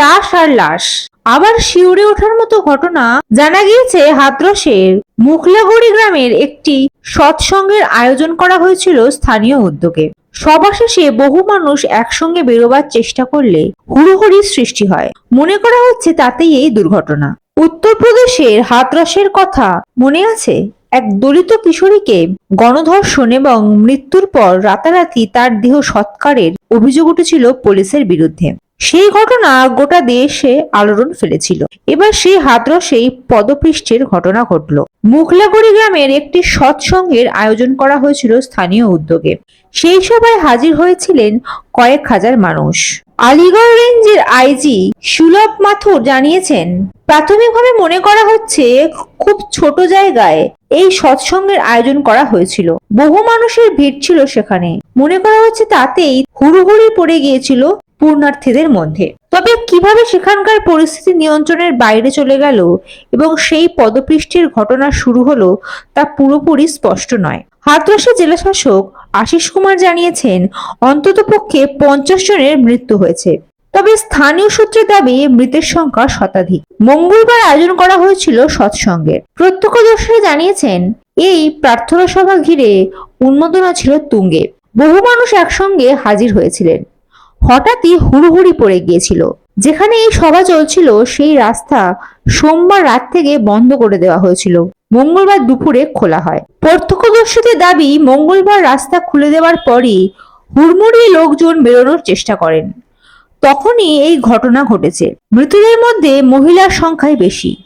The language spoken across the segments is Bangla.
লাশ আর লাশ। আবার শিউরে ওঠার মতো ঘটনা জানা গিয়েছে হাতরসের। মুখলাগুড়ি গ্রামের একটি সৎসঙ্গের আয়োজন করা হয়েছিল স্থানীয় উদ্যোগে। সভা শেষে বহু মানুষ একসঙ্গে বেরোবার চেষ্টা করলে হুড়োহুড়ির সৃষ্টি হয়। মনে করা হচ্ছে তাতেই এই দুর্ঘটনা। উত্তরপ্রদেশের হাতরসের কথা মনে আছে? এক দলিত কিশোরীকে গণধর্ষণ এবং মৃত্যুর পর রাতারাতি তার দেহ সৎকারের অভিযোগ উঠেছিল পুলিশের বিরুদ্ধে। সেই ঘটনা গোটা দেশে আলোড়ন ফেলেছিল। এবার সেই হাতরসেই পদপৃষ্ঠের ঘটনা ঘটল। মুখলাগুড়ি গ্রামের একটি সৎসঙ্গের আয়োজন করা হয়েছিল স্থানীয় উদ্যোগে। সেই সভায় হাজির হয়েছিলেন কয়েক হাজার মানুষ। আলিগড় রেঞ্জের আইজি সুলভ মাথুর জানিয়েছেন, প্রাথমিকভাবে মনে করা হচ্ছে খুব ছোট জায়গায় এই সৎসঙ্গের আয়োজন করা হয়েছিল। বহু মানুষের ভিড় ছিল সেখানে। মনে করা হচ্ছে তাতেই হুড়ুহুড়ি পড়ে গিয়েছিল পূর্ণার্থীদের মধ্যে। তবে কীভাবে সেখানকার পরিস্থিতি নিয়ন্ত্রণের বাইরে চলে গেল এবং সেই পদপৃষ্ঠের ঘটনা শুরু হলো তা পুরোপুরি স্পষ্ট নয়। হাতরসের জেলাশাসক আশিস কুমার জানিয়েছেন অন্ততপক্ষে পঞ্চাশ জনের মৃত্যু হয়েছে। তবে স্থানীয় সূত্রে দাবি, মৃতের সংখ্যা শতাধিক। মঙ্গলবার আয়োজন করা হয়েছিল সৎসঙ্গের প্রত্যক্ষদর্শীরা জানিয়েছেন, এই প্রার্থনা সভা ঘিরে উন্মাদনা ছিল তুঙ্গে। বহু মানুষ একসঙ্গে হাজির হয়েছিলেন। হঠাৎই হুড়োহুড়ি পড়ে গিয়েছিল। যেখানে এই সভা চলছিল, সেই রাস্তা সোমবার রাত থেকে বন্ধ করে দেওয়া হয়েছিল। মঙ্গলবার দুপুরে খোলা হয়। প্রত্যক্ষদর্শীদের দাবি, মঙ্গলবার রাস্তা খুলে দেওয়ার পরই হুড়মুড়িয়ে লোকজন বেরোনোর চেষ্টা করেন। তখনই এই ঘটনা ঘটেছে। মৃতদের মধ্যে মহিলার সংখ্যাই বেশি।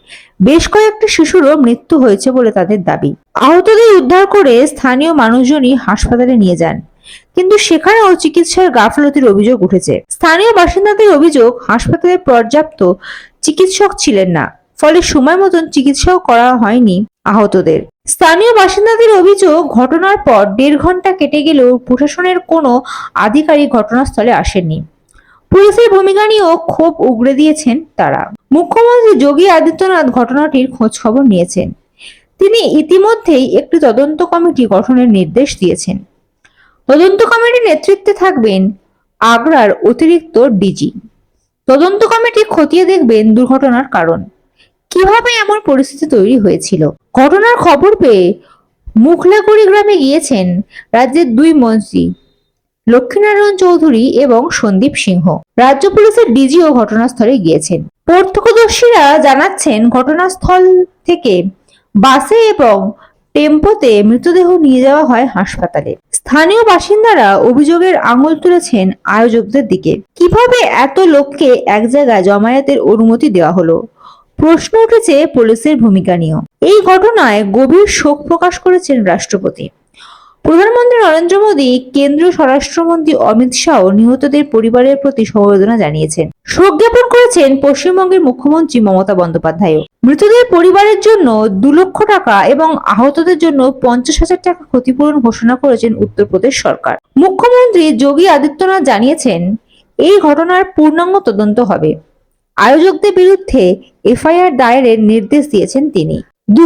বেশ কয়েকটি শিশুরও মৃত্যু হয়েছে বলে তাদের দাবি। আহতদের উদ্ধার করে স্থানীয় মানুষজনই হাসপাতালে নিয়ে যান। কিন্তু সেখানেও চিকিৎসার গাফলতির অভিযোগ উঠেছে। স্থানীয় বাসিন্দাদের অভিযোগ, হাসপাতালে পর্যাপ্ত চিকিৎসক ছিলেন না, ফলে সময় মতন চিকিৎসাও করা হয়নি আহতদের। স্থানীয় বাসিন্দাদের অভিযোগ, ঘটনার পর দেড় ঘণ্টা কেটে গেলেও প্রশাসনের কোনো আধিকারিক ঘটনাস্থলে আসেননি। পুলিশের ভূমিকা নিয়েও ক্ষোভ উগড়ে দিয়েছেন তারা। মুখ্যমন্ত্রী যোগী আদিত্যনাথ ঘটনাটির খোঁজ খবর নিয়েছেন। তিনি ইতিমধ্যেই একটি তদন্ত কমিটি গঠনের নির্দেশ দিয়েছেন। তদন্ত কমিটির নেতৃত্বে থাকবেন আগ্রার অতিরিক্ত ডিজি। তদন্ত কমিটি খতিয়ে দেখবেন দুর্ঘটনার কারণ। কীভাবে এমন পরিস্থিতি তৈরি হয়েছিল? ঘটনার খবর পেয়ে মুখলাগুড়ি গ্রামে গিয়েছেন রাজ্যের দুই মন্ত্রী, লক্ষ্মীনারায়ণ চৌধুরী এবং সন্দীপ সিংহ। রাজ্য পুলিশের ডিজিও ঘটনাস্থলে গিয়েছেন। প্রত্যক্ষদর্শীরা জানাচ্ছেন, ঘটনাস্থল থেকে বাসে এবং টেম্পোতে মৃতদেহ নিয়ে যাওয়া হয় হাসপাতালে। স্থানীয় বাসিন্দারা অভিযোগের আঙুল তুলেছেন আয়োজকদের দিকে। কীভাবে এত লোককে এক জায়গায় জমায়েতের অনুমতি দেওয়া হলো? প্রশ্ন উঠেছে পুলিশের ভূমিকা নিয়েও। এই ঘটনায় গভীর শোক প্রকাশ করেছেন রাষ্ট্রপতি। প্রধানমন্ত্রী নরেন্দ্র মোদী, কেন্দ্রীয় স্বরাষ্ট্রমন্ত্রী অমিত শাহ নিহতদের পরিবারের প্রতি সমবেদনা জানিয়েছেন। শোক করেছেন পশ্চিমবঙ্গের মুখ্যমন্ত্রী মমতা বন্দ্যোপাধ্যায়ও। মৃতদের পরিবারের জন্য দু লক্ষ টাকা এবং আহতদের জন্য পঞ্চাশ হাজার টাকা ক্ষতিপূরণ ঘোষণা করেছেন উত্তরপ্রদেশ সরকার। মুখ্যমন্ত্রী যোগী আদিত্যনাথ জানিয়েছেন, এই ঘটনার পূর্ণাঙ্গ তদন্ত হবে। আয়োজকদের বিরুদ্ধে এফআইআর দায়েরের নির্দেশ দিয়েছেন তিনি। দু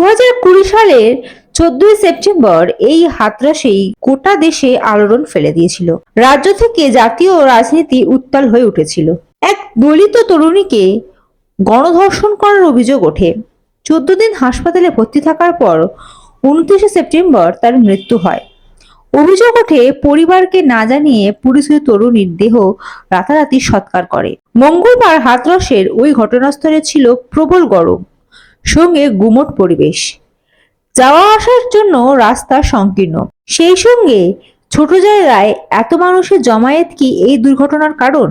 সালের চোদ্দই সেপ্টেম্বর এই হাতরাসেই গোটা দেশে আলোড়ন ফেলে দিয়েছিল। রাজ্য থেকে জাতীয় রাজনীতি উত্তাল হয়ে উঠেছিল। এক দলিত তরুণীকে গণধর্ষণ করার অভিযোগ ওঠে। চোদ্দ দিন হাসপাতালে ভর্তি থাকার পর উনত্রিশে সেপ্টেম্বর তার মৃত্যু হয়। অভিযোগ ওঠে, পরিবারকে না জানিয়ে পুলিশ তরুণীর দেহ রাতারাতি সৎকার করে। মঙ্গলবার হাতরসের ওই ঘটনাস্থলে ছিল প্রবল গরম, সঙ্গে গুমট পরিবেশ। যাওয়া আসার জন্য রাস্তা সংকীর্ণ। সেই সঙ্গে ছোট জায়গায় এত মানুষের জমায়েত কি এই দুর্ঘটনার কারণ?